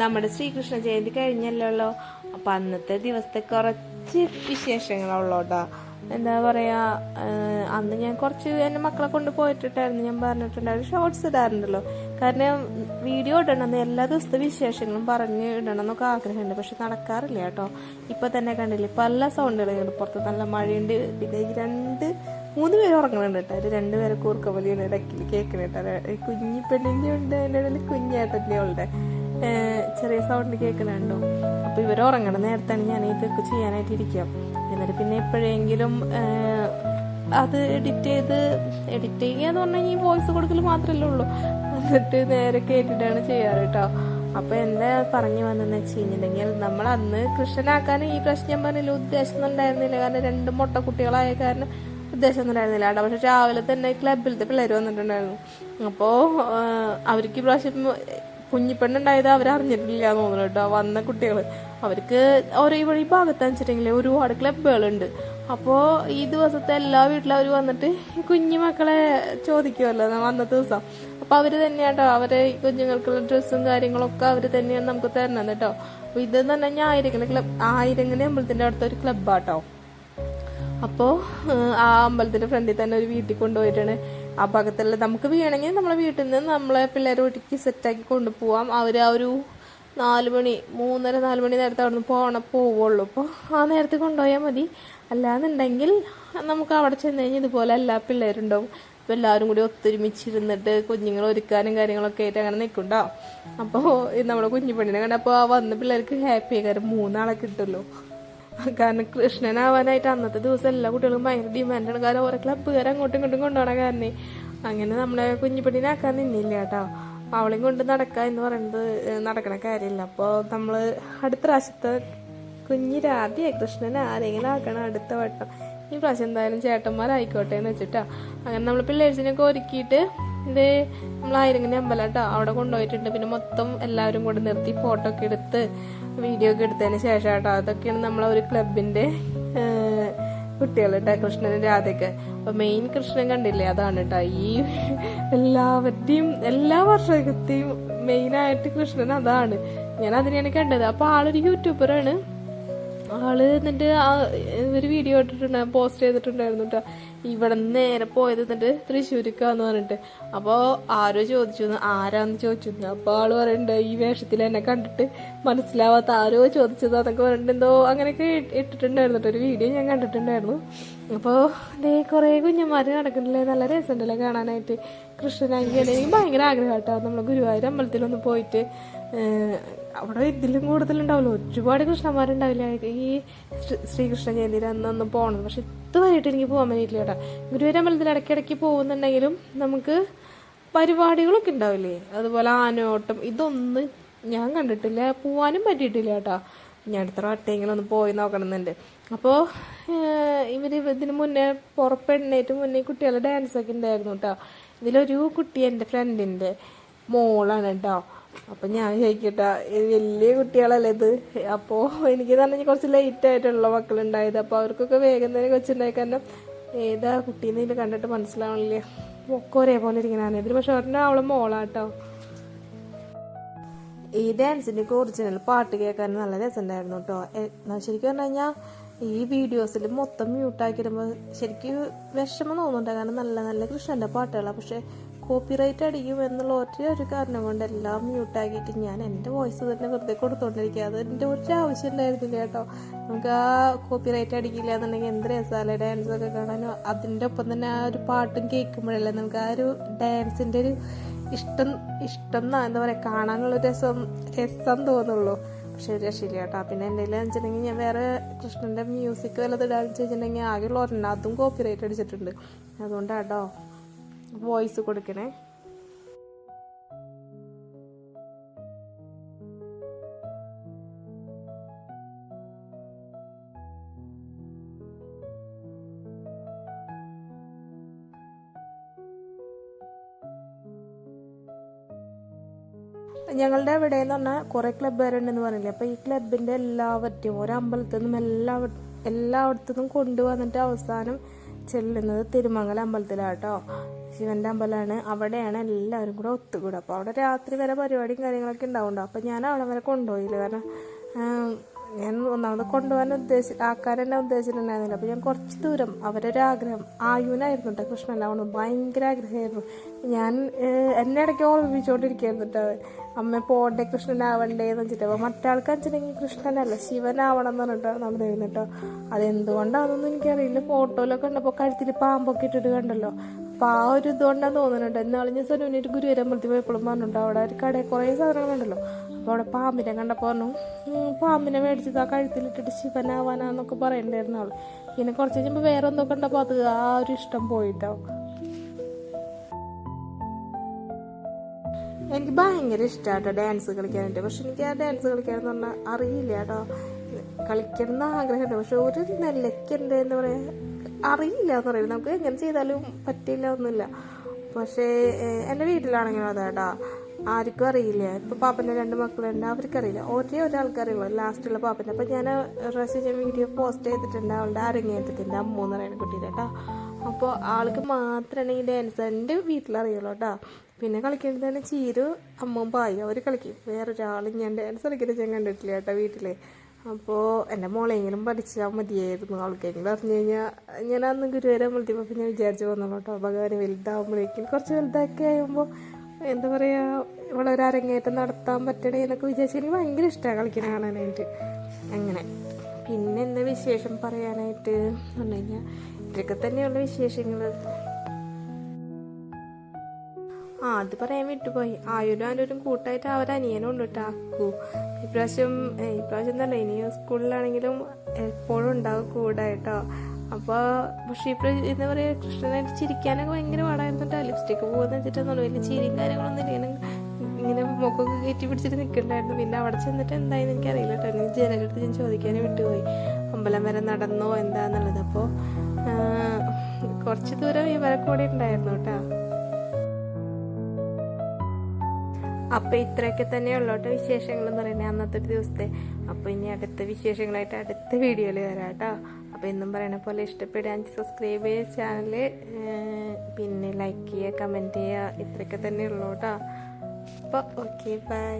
നമ്മുടെ ശ്രീകൃഷ്ണ ജയന്തി കഴിഞ്ഞല്ലോ അപ്പൊ അന്നത്തെ ദിവസത്തെ കുറച്ച് വിശേഷങ്ങളുള്ളൂട്ടോ. എന്താ പറയാ അന്ന് ഞാൻ കുറച്ച് എന്റെ മക്കളെ കൊണ്ട് പോയിട്ടിട്ടായിരുന്നു. ഞാൻ പറഞ്ഞിട്ടുണ്ടായിരുന്നു ഷോർട്സ് ഇടാറുണ്ടല്ലോ. കാരണം വീഡിയോ ഇടണം എന്ന് എല്ലാ ദിവസത്തെ വിശേഷങ്ങളും പറഞ്ഞ് ഇടണം എന്നൊക്കെ ആഗ്രഹമുണ്ട്. പക്ഷെ നടക്കാറില്ല കേട്ടോ. ഇപ്പൊ തന്നെ കണ്ടില്ലേ പല സൗണ്ടുകളുണ്ട് പുറത്ത് നല്ല മഴയുണ്ട് പിന്നെ ഈ രണ്ട് മൂന്ന് പേര് ഉറങ്ങണുണ്ട് കേട്ടോ. ഒരു രണ്ടുപേരെ കൂർക്കമലിയാണ് ഇടയ്ക്കിൽ കേൾക്കുന്നുണ്ട് കേട്ടോ. കുഞ്ഞി പെണ്ണിന്റെ ഉണ്ട് അതിന്റെ ഇടയിൽ കുഞ്ഞേട്ടന്റെ ഉണ്ട്. ചെറിയ സൗണ്ട് കേൾക്കുന്നുണ്ടോ അപ്പോൾ ഇവർ ഉറങ്ങണം നേരത്താണ് ഞാൻ ഇതൊക്കെ ചെയ്യാനായിട്ട് ഇരിക്കാം എന്നിട്ട് പിന്നെ എപ്പോഴെങ്കിലും അത് എഡിറ്റ് ചെയ്ത് എഡിറ്റ് ചെയ്യുക എന്ന് പറഞ്ഞാൽ ഈ വോയിസ് കൊടുക്കൽ മാത്രമല്ലേ ഉള്ളൂ. എന്നിട്ട് നേരെ കേട്ടിട്ടാണ് ചെയ്യാറ് കേട്ടോ അപ്പൊ എന്താ പറഞ്ഞു വന്നെന്ന് വെച്ച് കഴിഞ്ഞിട്ടുണ്ടെങ്കിൽ നമ്മൾ അന്ന് കൃഷ്ണനാക്കാൻ ഈ പ്രശ്നം പറഞ്ഞില്ല ഉദ്ദേശം ഉണ്ടായിരുന്നില്ല. കാരണം രണ്ട് മുട്ട കുട്ടികളായ കാരണം ഉദ്ദേശം ഉണ്ടായിരുന്നില്ല. കേട്ടോ പക്ഷെ രാവിലെ തന്നെ ക്ലബിലത്തെ പിള്ളേർ വന്നിട്ടുണ്ടായിരുന്നു. അപ്പോൾ അവർക്ക് പ്രാവശ്യം കുഞ്ഞിപ്പെണ്ണുണ്ടായത് അവരറിഞ്ഞിട്ടില്ല എന്ന് തോന്നുന്നു കേട്ടോ. വന്ന കുട്ടികൾ അവർക്ക് ഓരോ ഈ വഴി ഭാഗത്ത് വെച്ചിട്ടുണ്ടെങ്കിൽ ഒരുപാട് ക്ലബുകളുണ്ട് അപ്പോൾ ഈ ദിവസത്തെ എല്ലാ വീട്ടിലും അവർ വന്നിട്ട് കുഞ്ഞു മക്കളെ ചോദിക്കുമല്ലോ അന്നത്തെ ദിവസം. അപ്പോൾ അവർ തന്നെയാട്ടോ അവരെ കുഞ്ഞുങ്ങൾക്കുള്ള ഡ്രസ്സും കാര്യങ്ങളൊക്കെ അവർ തന്നെയാണ് നമുക്ക് തരണം കേട്ടോ അപ്പോൾ ഇത് തന്നെ ഞാൻ ആയിരങ്ങനെ ക്ലബ് ആയിരങ്ങനെ അമ്പലത്തിന്റെ അടുത്ത ഒരു ക്ലബ്ബാട്ടോ അപ്പോൾ ആ അമ്പലത്തിന്റെ ഫ്രണ്ടിൽ തന്നെ ഒരു വീട്ടിൽ കൊണ്ടുപോയിട്ടാണ് ആ ഭാഗത്തിൽ നമുക്ക് വേണമെങ്കിൽ നമ്മളെ വീട്ടിൽ നിന്ന് നമ്മളെ പിള്ളേരെ വീട്ടിലേക്ക് സെറ്റാക്കി കൊണ്ടുപോവാം. അവർ ആ ഒരു നാല് മണി മൂന്നര നാല് മണി നേരത്തെ അവിടെ നിന്ന് പോകണം പോവുള്ളൂ. അപ്പോൾ ആ നേരത്തെ കൊണ്ടുപോയാൽ മതി. അല്ലാന്നുണ്ടെങ്കിൽ നമുക്ക് അവിടെ ചെന്ന് കഴിഞ്ഞാൽ ഇതുപോലെ എല്ലാ പിള്ളേരുണ്ടാവും. അപ്പോൾ എല്ലാവരും കൂടി ഒത്തൊരുമിച്ചിരുന്നിട്ട് കുഞ്ഞുങ്ങൾ ഒരുക്കാനും കാര്യങ്ങളൊക്കെ ആയിട്ട് അങ്ങനെ നിൽക്കുണ്ടോ അപ്പോൾ നമ്മുടെ കുഞ്ഞു പെണ്ണിനെ കണ്ടപ്പോൾ ആ വന്ന പിള്ളേർക്ക് ഹാപ്പി ആയി. കാര്യം മൂന്നാളെ കിട്ടുമല്ലോ കാരണം കൃഷ്ണനാവാനായിട്ട് അന്നത്തെ ദിവസം എല്ലാ കുട്ടികളും ഭയങ്കര ഡിമാൻഡാണ് കാരണം ഓരോ ക്ലബ്ബുകാർ അങ്ങോട്ടും ഇങ്ങോട്ടും കൊണ്ടുപോകണ കാരണേ അങ്ങനെ നമ്മളെ കുഞ്ഞുപെണ്ണിനാക്കാൻ നിന്നില്ല കേട്ടോ. അവളെയും കൊണ്ട് നടക്കുക എന്ന് പറയുന്നത് നടക്കണ കാര്യമില്ല അപ്പോൾ നമ്മൾ അടുത്ത പ്രാവശ്യത്തെ കുഞ്ഞി രാധയെ കൃഷ്ണനെ ആരെങ്കിലും ആക്കണം അടുത്ത വട്ടം. ഈ പ്രാവശ്യം എന്തായാലും ചേട്ടന്മാരായിക്കോട്ടെ എന്ന് വെച്ചിട്ടാ. അങ്ങനെ നമ്മൾ പിള്ളേഴ്സിനൊക്കെ ഒരുക്കിയിട്ട് ഇത് നമ്മളായിരങ്ങനെ അമ്പലം കേട്ടോ. അവിടെ കൊണ്ടുപോയിട്ടുണ്ട്. പിന്നെ മൊത്തം എല്ലാവരും കൂടെ നിർത്തി ഫോട്ടോ ഒക്കെ എടുത്ത് വീഡിയോ ഒക്കെ എടുത്തതിന് ശേഷം കേട്ടോ. അതൊക്കെയാണ് നമ്മളെ ഒരു ക്ലബിന്റെ കുട്ടികൾ കേട്ടോ. കൃഷ്ണനും രാധയ്ക്ക്. അപ്പൊ മെയിൻ കൃഷ്ണൻ കണ്ടില്ലേ? അതാണ് കേട്ടോ. ഈ എല്ലാവരുടെയും എല്ലാ വർഷത്തെയും മെയിനായിട്ട് കൃഷ്ണൻ അതാണ്. ഞാൻ അതിനെയാണ് കണ്ടത്. അപ്പൊ ആളൊരു യൂട്യൂബറാണ് ആൾ എന്നിട്ട് ആ ഒരു വീഡിയോ ഇട്ടിട്ടുണ്ട് പോസ്റ്റ് ചെയ്തിട്ടുണ്ടായിരുന്നു കേട്ടോ ഇവിടെ നേരെ പോയത് എന്നിട്ട് തൃശ്ശൂർക്കാന്ന് പറഞ്ഞിട്ട്. അപ്പോൾ ആരോ ചോദിച്ചു ആരാന്ന് ചോദിച്ചു. അപ്പൊ ആൾ പറയുന്നുണ്ട് ഈ വേഷത്തിൽ എന്നെ കണ്ടിട്ട് മനസ്സിലാവാത്ത ആരോ ചോദിച്ചത് അതൊക്കെ പറഞ്ഞിട്ട് എന്തോ അങ്ങനെയൊക്കെ ഇട്ട് ഇട്ടിട്ടുണ്ടായിരുന്നു കേട്ടോ ഒരു വീഡിയോ ഞാൻ കണ്ടിട്ടുണ്ടായിരുന്നു. അപ്പോൾ ദേ കുറേ കുഞ്ഞന്മാർ നടക്കുന്നില്ലേ? നല്ല രസമുണ്ടല്ലേ കാണാനായിട്ട്. കൃഷ്ണനാങ്കി എനിക്ക് ഭയങ്കര ആഗ്രഹം നമ്മൾ ഗുരുവായൂർ അമ്പലത്തിലൊന്ന് പോയിട്ട് അവിടെ ഇതിലും കൂടുതലുണ്ടാവില്ല. ഒരുപാട് കൃഷ്ണന്മാരുണ്ടാവില്ല. ഈ ശ്രീകൃഷ്ണ ജയന്തിയിൽ അന്നൊന്നും പോകണം പക്ഷെ ഇതുവരെയായിട്ട് എനിക്ക് പോകാൻ പറ്റില്ല കേട്ടോ. ഗുരുവായൂർ അമ്പലത്തിൽ ഇടയ്ക്കിടയ്ക്ക് പോകുന്നുണ്ടെങ്കിലും നമുക്ക് പരിപാടികളൊക്കെ ഉണ്ടാവില്ലേ? അതുപോലെ ആനോട്ടം ഇതൊന്നും ഞാൻ കണ്ടിട്ടില്ല. പോവാനും പറ്റിയിട്ടില്ല കേട്ടോ. ഞാൻ അടുത്ത വട്ടെങ്കിലും ഒന്ന് പോയി നോക്കണമെന്നുണ്ട്. അപ്പോൾ ഇവർ ഇതിന് മുന്നേ പുറപ്പെടുന്നേറ്റ് മുന്നേ കുട്ടികളുടെ ഡാൻസ് ഒക്കെ ഉണ്ടായിരുന്നു കേട്ടോ. ഇതിലൊരു കുട്ടി എന്റെ ഫ്രണ്ടിന്റെ മോളാണ് കേട്ടോ. അപ്പം ഞാൻ ചോദിക്കട്ടെ വലിയ കുട്ടികളല്ലേ ഇത്? അപ്പോ എനിക്ക് തന്നെ കുറച്ച് ലേറ്റ് ആയിട്ടുള്ള മക്കളുണ്ടായത്. അപ്പോൾ അവർക്കൊക്കെ വേഗം തന്നെ കൊച്ചുണ്ടായി. കാരണം ഏതാ കുട്ടീനെ ഇതിൽ കണ്ടിട്ട് മനസ്സിലാവണില്ല. ഒക്കെ ഒരേപോലെ ഇരിക്കണാണ് ഇതിൽ പക്ഷെ ഒരെണ്ണം അവളെ മോളാട്ടോ. ഈ ഡാൻസിന്റെ ഒറിജിനൽ പാട്ട് കേൾക്കാൻ നല്ല രസമുണ്ടായിരുന്നു കേട്ടോ. ശരിക്കും പറഞ്ഞു കഴിഞ്ഞാൽ ഈ വീഡിയോസിൽ മൊത്തം മ്യൂട്ടാക്കിയിടുമ്പോൾ ശരിക്കും വിഷമം തോന്നുന്നുണ്ട്. കാരണം നല്ല നല്ല കൃഷ്ണന്റെ പാട്ടുകളാണ് പക്ഷെ കോപ്പിറൈറ്റ് അടിക്കും എന്നുള്ള ഒറ്റ ഒരു കാരണം കൊണ്ട് എല്ലാം മ്യൂട്ടാക്കിയിട്ട് ഞാൻ എന്റെ വോയിസ് തന്നെ വെറുതെ കൊടുത്തോണ്ടിരിക്കുക അത് എന്റെ ഒരു ആവശ്യം ഉണ്ടായിരുന്നില്ല കേട്ടോ. നമുക്ക് ആ കോപ്പിറൈറ്റ് അടിക്കില്ല എന്നുണ്ടെങ്കിൽ എന്ത് രസമല്ലേ ഡാൻസൊക്കെ കാണാനും. അതിന്റെ ഒപ്പം തന്നെ ആ ഒരു പാട്ടും കേൾക്കുമ്പോഴല്ലേ നമുക്ക് ആ ഒരു ഡാൻസിന്റെ ഒരു ഇഷ്ടം ഇഷ്ടം എന്നാ എന്താ പറയുക കാണാനുള്ള രസം രസം തോന്നുള്ളൂ. പക്ഷേ രക്ഷയില്ല കേട്ടോ. പിന്നെ എന്റെ വെച്ചിട്ടുണ്ടെങ്കിൽ ഞാൻ വേറെ കൃഷ്ണന്റെ മ്യൂസിക് വല്ലതും ഡാൻസ് വെച്ചിട്ടുണ്ടെങ്കിൽ ആകെയുള്ള ഒരെണ്ണം അതും കോപ്പിറൈറ്റ് അടിച്ചിട്ടുണ്ട് അതുകൊണ്ടാട്ടോ വോയിസ് കൊടുക്കണേ. ഞങ്ങളുടെ അവിടെ എന്ന് പറഞ്ഞാൽ കുറെ ക്ലബ്ബുകാരുണ്ടെന്ന് പറഞ്ഞില്ലേ? അപ്പൊ ഈ എല്ലാവരുടെയും ഓരോ അമ്പലത്തിൽ നിന്നും എല്ലാ എല്ലായിടത്തു നിന്നും കൊണ്ടുവന്നിട്ട് അവസാനം ചെല്ലുന്നത് തിരുമംഗല അമ്പലത്തിലാട്ടോ. ശിവന്റെ അമ്പലമാണ് അവിടെയാണ് എല്ലാവരും കൂടെ ഒത്തുകൂടുക അപ്പോൾ അവിടെ രാത്രി വരെ പരിപാടിയും കാര്യങ്ങളൊക്കെ ഉണ്ടാവുന്നുണ്ട്. അപ്പോൾ ഞാൻ അവിടെ വരെ കൊണ്ടുപോയില്ല. കാരണം ഞാൻ ഒന്നാമത് കൊണ്ടുപോകാൻ ഉദ്ദേശി ആക്കാൻ തന്നെ ഉദ്ദേശിച്ചിട്ടുണ്ടായിരുന്നില്ല. അപ്പോൾ ഞാൻ കുറച്ച് ദൂരം അവരൊരു ആഗ്രഹം ആയുനായിരുന്നു കേട്ടോ കൃഷ്ണനാവണം ഭയങ്കര ആഗ്രഹമായിരുന്നു. ഞാൻ എന്നെ ഇടയ്ക്ക് ഓർമ്മിപ്പിച്ചുകൊണ്ടിരിക്കുകയായിരുന്നു കേട്ടോ അമ്മ പോണ്ടേ കൃഷ്ണനാവണ്ടേ എന്ന് വെച്ചിട്ട്. അപ്പോൾ മറ്റാൾക്ക് വെച്ചിട്ടുണ്ടെങ്കിൽ കൃഷ്ണനല്ല ശിവനാവണം എന്ന് പറഞ്ഞിട്ട് നമ്മൾ കേട്ടോ അതെന്തുകൊണ്ടാണെന്നൊന്നും എനിക്കറിയില്ല. ഫോട്ടോയിലൊക്കെ കണ്ടപ്പോൾ കഴുത്തിൽ പാമ്പൊക്കെ ഇട്ടിട്ട് കണ്ടല്ലോ. അപ്പോൾ ആ ഒരു ഇതുകൊണ്ടാണ് തോന്നുന്നുണ്ട്. എന്നാളും ഞാൻ സനുവിനൊരു ഗുരുവരമ്പലത്തിൽ പോയപ്പോഴും പറഞ്ഞിട്ടുണ്ട്. അവിടെ ഒരു കടയിൽ കുറേ സാധനങ്ങളുണ്ടല്ലോ അപ്പോൾ അവിടെ പാമ്പിനെ കണ്ടപ്പോൾ പറഞ്ഞു പാമ്പിനെ മേടിച്ചത് ആ കഴുത്തിലിട്ടിട്ട് ശിവനാവാനാന്നൊക്കെ പറയണ്ടായിരുന്നു അവൾ പിന്നെ കുറച്ച് കഴിഞ്ഞപ്പോൾ വേറെ ഒന്നും കണ്ടപ്പോൾ അത് ആ ഒരു ഇഷ്ടം പോയിട്ടോ. എനിക്ക് ഭയങ്കര ഇഷ്ടമായിട്ടോ ഡാൻസ് കളിക്കാനായിട്ട്. പക്ഷെ എനിക്ക് ആ ഡാൻസ് കളിക്കാനെന്ന് പറഞ്ഞാൽ അറിയില്ല കേട്ടോ. കളിക്കണം എന്ന് ആഗ്രഹമുണ്ട്. പക്ഷെ ഒരു നിലയ്ക്ക് എന്താ പറയുക അറിയില്ല എന്ന് നമുക്ക് എങ്ങനെ ചെയ്താലും പറ്റില്ല ഒന്നുമില്ല. പക്ഷേ എന്റെ വീട്ടിലാണെങ്കിലും അതെ കേട്ടോ ആർക്കും അറിയില്ല. ഇപ്പം പാപ്പന്റെ രണ്ട് മക്കളുണ്ട്. അവർക്കറിയില്ല. ഒരേ ഒരാൾക്കറിയുള്ളൂ. ലാസ്റ്റുള്ള പാപ്പന്റെ. അപ്പം ഞാൻ ഞാൻ വീഡിയോ പോസ്റ്റ് ചെയ്തിട്ടുണ്ട്. അവളുടെ അരങ്ങേറ്റത്തിന്റെ അമ്മ എന്ന് പറയുന്ന കുട്ടീന്റെ കേട്ടോ അപ്പോൾ ആൾക്ക് മാത്രമാണ് ഈ ഡാൻസ് എന്റെ വീട്ടിലറിയുള്ളൂ കേട്ടോ പിന്നെ കളിക്കേണ്ടതാണ് ചീരു അമ്മയും പായി അവർ കളിക്കും. വേറൊരാളും ഞാൻ ഡാൻസ് കളിക്കുന്നത് ഞാൻ കണ്ടിട്ടില്ല കേട്ടോ വീട്ടിൽ അപ്പോൾ എന്റെ മോളെങ്കിലും പഠിച്ചാൽ മതിയായിരുന്നു. ആൾക്കെങ്കിലും അറിഞ്ഞു കഴിഞ്ഞാൽ ഞാൻ അന്ന് ഗുരുവായൂർ അമ്പലത്തിൽ ഞാൻ വിചാരിച്ചു പോകുന്നുള്ളൂ കേട്ടോ. ഭഗവാൻ വലുതാകുമ്പോഴേക്കും കുറച്ച് വലുതാക്കി ആകുമ്പോൾ എന്താ പറയുക ഇവിടെ ഒരു അരങ്ങേറ്റം നടത്താൻ പറ്റണേ എന്നൊക്കെ വിചാരിച്ചു എനിക്ക് ഭയങ്കര ഇഷ്ടമാണ് കളിക്കുന്ന കാണാനായിട്ട്. അങ്ങനെ. പിന്നെ എന്താ വിശേഷം പറയാനായിട്ട്? എന്ന് പറഞ്ഞു കഴിഞ്ഞാൽ ഇതൊക്കെ തന്നെയുള്ള വിശേഷങ്ങൾ ആ അത് പറയാൻ വിട്ടുപോയി. ആയുരും ആനൂരും കൂട്ടായിട്ട് അവരനിയനും ഉണ്ട് കേട്ടോ അക്കു. ഇപ്രാവശ്യം ഇപ്രാവശ്യം തന്നെ ഇനി സ്കൂളിലാണെങ്കിലും എപ്പോഴും ഉണ്ടാവും കൂടെ കേട്ടോ അപ്പോൾ പക്ഷേ ഇപ്പോൾ എന്താ പറയുക കൃഷ്ണനായിട്ട് ചിരിക്കാനൊക്കെ ഭയങ്കര പാടായിരുന്നു കേട്ടോ ലിപ്സ്റ്റിക്ക് പോകുന്ന വെച്ചിട്ടൊന്നും വലിയ ചിരിയും കാര്യങ്ങളൊന്നും ഇല്ല. ഇങ്ങനെ മുഖമൊക്കെ കയറ്റി പിടിച്ചിട്ട് നിൽക്കണ്ടായിരുന്നു. പിന്നെ അവിടെ ചെന്നിട്ട് എന്തായെന്ന് എനിക്കറിയില്ല കേട്ടോ എനിക്ക് ജനലടുത്ത് ഞാൻ ചോദിക്കാനും വിട്ടുപോയി. അമ്പലം വരെ നടന്നോ എന്താന്നുള്ളത്. അപ്പോൾ കുറച്ച് ദൂരം ഇവരെ കൂടെ ഉണ്ടായിരുന്നു കേട്ടോ അപ്പൊ ഇത്രയൊക്കെ തന്നെയുള്ള വിശേഷങ്ങൾ എന്ന് പറയുന്നത് അന്നത്തെ ഒരു ദിവസത്തെ. അപ്പൊ ഇനി അടുത്ത വിശേഷങ്ങളായിട്ട് അടുത്ത വീഡിയോയിൽ വരാം കേട്ടോ. അപ്പൊ എന്നും പറയണ പോലെ ഇഷ്ടപ്പെടുക സബ്സ്ക്രൈബ് ചെയ്യുക ചാനൽ പിന്നെ ലൈക്ക് ചെയ്യുക കമന്റ് ചെയ്യുക ഇത്രയൊക്കെ തന്നെ ഉള്ളൂ കേട്ടോ. അപ്പൊ ഓക്കെ ബൈ